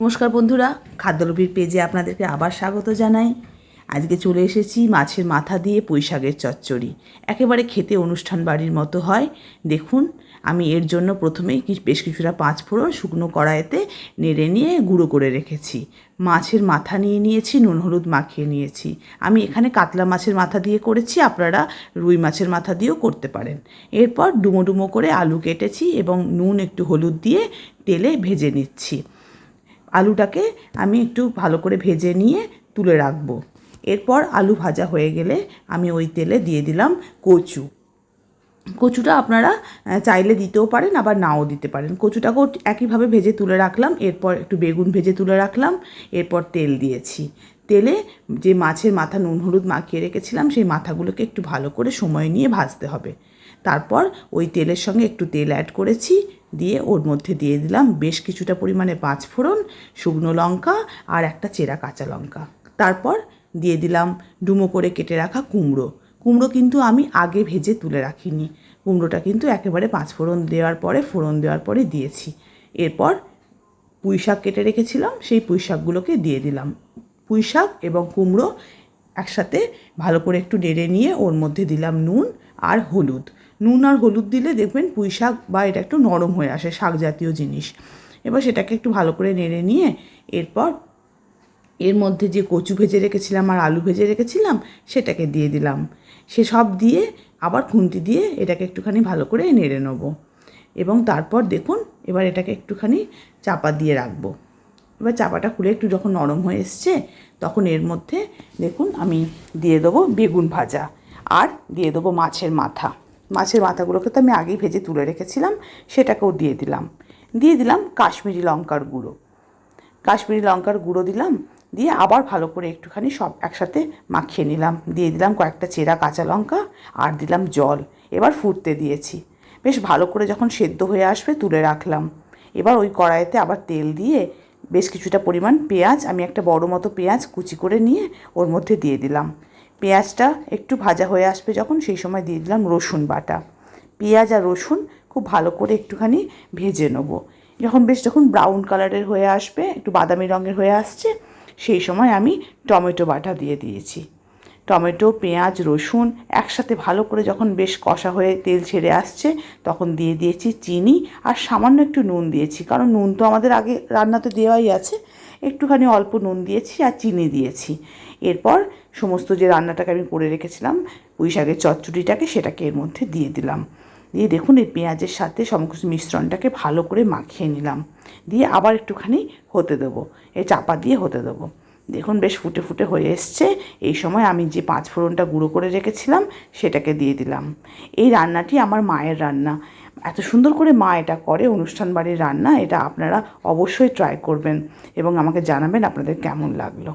নমস্কার বন্ধুরা, খাদ্যলোভীর পেজে আপনাদেরকে আবার স্বাগত জানাই। আজকে চলে এসেছি মাছের মাথা দিয়ে পুঁই শাকের চচ্চড়ি। একেবারে খেতে অনুষ্ঠান বাড়ির মতো হয়। দেখুন, আমি এর জন্য প্রথমেই বেশ কিছুটা পাঁচ ফোড়ন শুকনো কড়াইতে নেড়ে নিয়ে গুঁড়ো করে রেখেছি। মাছের মাথা নিয়ে নিয়েছি, নুন হলুদ মাখিয়ে নিয়েছি। আমি এখানে কাতলা মাছের মাথা দিয়ে করেছি, আপনারা রুই মাছের মাথা দিয়েও করতে পারেন। এরপর ডুমো ডুমো করে আলু কেটেছি এবং নুন একটু হলুদ দিয়ে তেলে ভেজে নিচ্ছি। আলুটাকে আমি একটু ভালো করে ভেজে নিয়ে তুলে রাখব। এরপর আলু ভাজা হয়ে গেলে আমি ওই তেলে দিয়ে দিলাম কচু। কচুটা আপনারা চাইলে দিতেও পারেন, আবার নাও দিতে পারেন। কচুটাকেও একইভাবে ভেজে তুলে রাখলাম, এরপর একটু বেগুন ভেজে তুলে রাখলাম, এরপর তেল দিয়েছি। তেলে যে মাছের মাথা নুন হলুদ মাখিয়ে রেখেছিলাম, সেই মাথাগুলোকে একটু ভালো করে সময় নিয়ে ভাজতে হবে। তারপর ওই তেলের সঙ্গে একটু তেল অ্যাড করেছি দিয়ে ওর মধ্যে দিয়ে দিলাম বেশ কিছুটা পরিমাণে পাঁচ ফোড়ন শুকনো লঙ্কা আর একটা চেরা কাঁচা লঙ্কা। তারপর দিয়ে দিলাম ডুমো করে কেটে রাখা কুমড়ো। কুমড়ো কিন্তু আমি আগে ভেজে তুলে রাখিনি। কুমড়োটা কিন্তু একেবারে পাঁচ ফোড়ন দেওয়ার পরে, ফোড়ন দেওয়ার পরে দিয়েছি। এরপর পুঁই শাক কেটে রেখেছিলাম, সেই পুঁই শাকগুলোকে দিয়ে দিলাম। পুঁই শাক এবং কুমড়ো একসাথে ভালো করে একটু নেড়ে নিয়ে ওর মধ্যে দিলাম নুন আর হলুদ। নুন আর হলুদ দিলে দেখবেন পুঁই শাক বা এটা একটু নরম হয়ে আসে, শাক জাতীয় জিনিস। এবার সেটাকে একটু ভালো করে নেড়ে নিয়ে এরপর এর মধ্যে যে কচু ভেজে রেখেছিলাম আর আলু ভেজে রেখেছিলাম, সেটাকে দিয়ে দিলাম। সে সব দিয়ে আবার খুন্তি দিয়ে এটাকে একটুখানি ভালো করে নেড়ে নেব। এবং তারপর দেখুন, এবার এটাকে একটুখানি চাপা দিয়ে রাখব। এবার চাপাটা খুলে একটু যখন নরম হয়ে এসছে, তখন এর মধ্যে দেখুন আমি দিয়ে দেবো বেগুন ভাজা আর দিয়ে দেবো মাছের মাথা। মাছের মাথাগুলোকে তো আমি আগেই ভেজে তুলে রেখেছিলাম, সেটাকেও দিয়ে দিলাম। দিয়ে দিলাম কাশ্মীরি লঙ্কার গুঁড়ো। কাশ্মীরি লঙ্কার গুঁড়ো দিলাম, দিয়ে আবার ভালো করে একটুখানি সব একসাথে মাখিয়ে নিলাম। দিয়ে দিলাম কয়েকটা চেরা কাঁচা লঙ্কা আর দিলাম জল। এবার ফুটতে দিয়েছি। বেশ ভালো করে যখন সেদ্ধ হয়ে আসবে তুলে রাখলাম। এবার ওই কড়াইতে আবার তেল দিয়ে বেশ কিছুটা পরিমাণ পেঁয়াজ, আমি একটা বড় মতো পেঁয়াজ কুচি করে নিয়ে ওর মধ্যে দিয়ে দিলাম। পেঁয়াজটা একটু ভাজা হয়ে আসবে যখন, সেই সময় দিয়ে দিলাম রসুন বাটা। পেঁয়াজ আর রসুন খুব ভালো করে একটুখানি ভেজে নেব। যখন বেশ যখন ব্রাউন কালারের হয়ে আসবে, একটু বাদামি রঙের হয়ে আসছে, সেই সময় আমি টমেটো বাটা দিয়ে দিয়েছি। টমেটো, পেঁয়াজ, রসুন একসাথে ভালো করে যখন বেশ কষা হয়ে তেল ছেড়ে আসছে, তখন দিয়ে দিয়েছি চিনি আর সামান্য একটু নুন দিয়েছি। কারণ নুন তো আমাদের আগে রান্নাতে দেওয়াই আছে একটুখানি অল্প নুন দিয়েছি আর চিনি দিয়েছি। এরপর সমস্ত যে রান্নাটাকে আমি করে রেখেছিলাম, পুঁই শাকের চচ্চড়িটাকে সেটাকে এর মধ্যে দিয়ে দিলাম। দিয়ে দেখুন এই পেঁয়াজের সাথে সমস্ত মিশ্রণটাকে ভালো করে মাখিয়ে নিলাম। দিয়ে আবার একটুখানি হতে দেবো এ চাপা দিয়ে হতে দেবো। দেখুন বেশ ফুটে ফুটে হয়ে এসছে। এই সময় আমি যে পাঁচ ফোড়নটা গুঁড়ো করে রেখেছিলাম, সেটাকে দিয়ে দিলাম। এই রান্নাটি আমার মায়ের রান্না। এত সুন্দর করে মা এটা করে, অনুষ্ঠান বাড়ির রান্না, এটা আপনারা অবশ্যই ট্রাই করবেন এবং আমাকে জানাবেন আপনাদের কেমন লাগল।